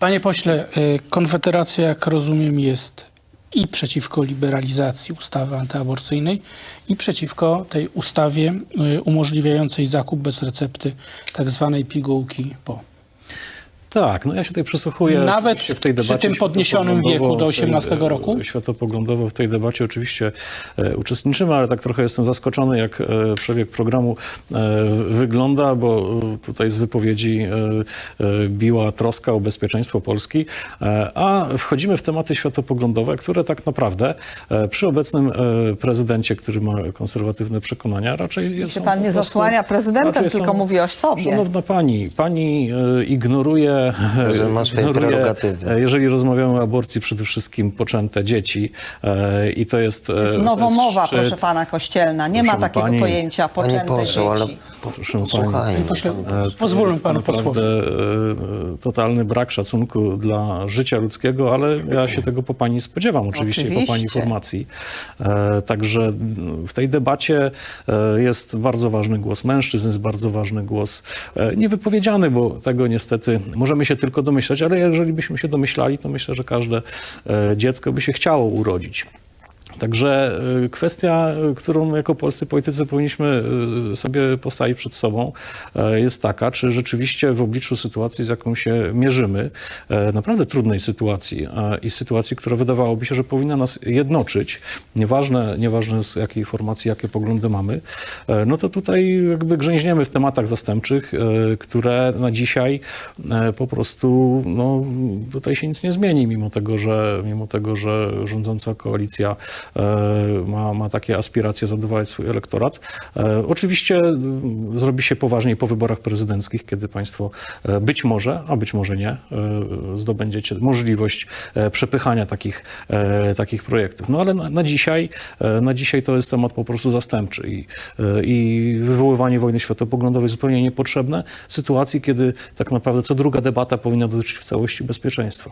Panie pośle, y, Konfederacja, jak rozumiem, jest i przeciwko liberalizacji ustawy antyaborcyjnej, i przeciwko tej ustawie y, umożliwiającej zakup bez recepty tak zwanej pigułki po. Tak, no ja się tutaj przysłuchuję. Nawet w tej przy debacie tym podniesionym wieku do światopoglądowo, w tej, 18 roku? Światopoglądowo w tej debacie oczywiście e, uczestniczymy, ale tak trochę jestem zaskoczony, jak e, przebieg programu e, w- wygląda, bo tutaj z wypowiedzi e, e, biła troska o bezpieczeństwo Polski, e, a wchodzimy w tematy światopoglądowe, które tak naprawdę e, przy obecnym e, prezydencie, który ma konserwatywne przekonania, raczej Się są pan nie prostu- zasłania prezydentem, tylko mówi o sobie. Szanowna pani, pani e, ignoruje, Że ma swoje prerogatywy. e, jeżeli rozmawiamy o aborcji, przede wszystkim poczęte dzieci e, i to jest... e, To jest to nowomowa, szczyt. proszę pana Kościelna. Nie ma Proszę takiego pani- pojęcia Pani poczęte poseł, ale dzieci. Proszę. Pośle, pani E, jest panu posłowi. e, totalny brak szacunku dla życia ludzkiego, ale ja się tego po pani spodziewam oczywiście, po pani Oczywiście. formacji. E, Także w tej debacie jest bardzo ważny głos mężczyzn, jest bardzo ważny głos niewypowiedziany, bo tego niestety możemy się tylko domyślać, ale jeżeli byśmy się domyślali, to myślę, że każde dziecko by się chciało urodzić. Także y, kwestia, y, którą jako polscy politycy powinniśmy y, sobie postawić przed sobą, jest taka, czy rzeczywiście w obliczu sytuacji, z jaką się mierzymy, naprawdę trudnej sytuacji i sytuacji, która wydawałoby się, że powinna nas jednoczyć, nieważne, nieważne z jakiej formacji, jakie poglądy mamy, no to tutaj jakby grzęźniemy w tematach zastępczych, które na dzisiaj po prostu, no tutaj się nic nie zmieni, mimo tego, że, mimo tego, że rządząca koalicja ma, ma takie aspiracje zadowalać swój elektorat. E, Oczywiście mm, zrobi się poważniej po wyborach prezydenckich, kiedy państwo e, być może, a być może nie, e, zdobędziecie możliwość e, przepychania takich, e, takich projektów. No ale na, na dzisiaj, e, na dzisiaj to jest temat po prostu zastępczy i, e, i wywoływanie wojny światopoglądowej zupełnie niepotrzebne w sytuacji, kiedy tak naprawdę co druga debata powinna dotyczyć w całości bezpieczeństwa.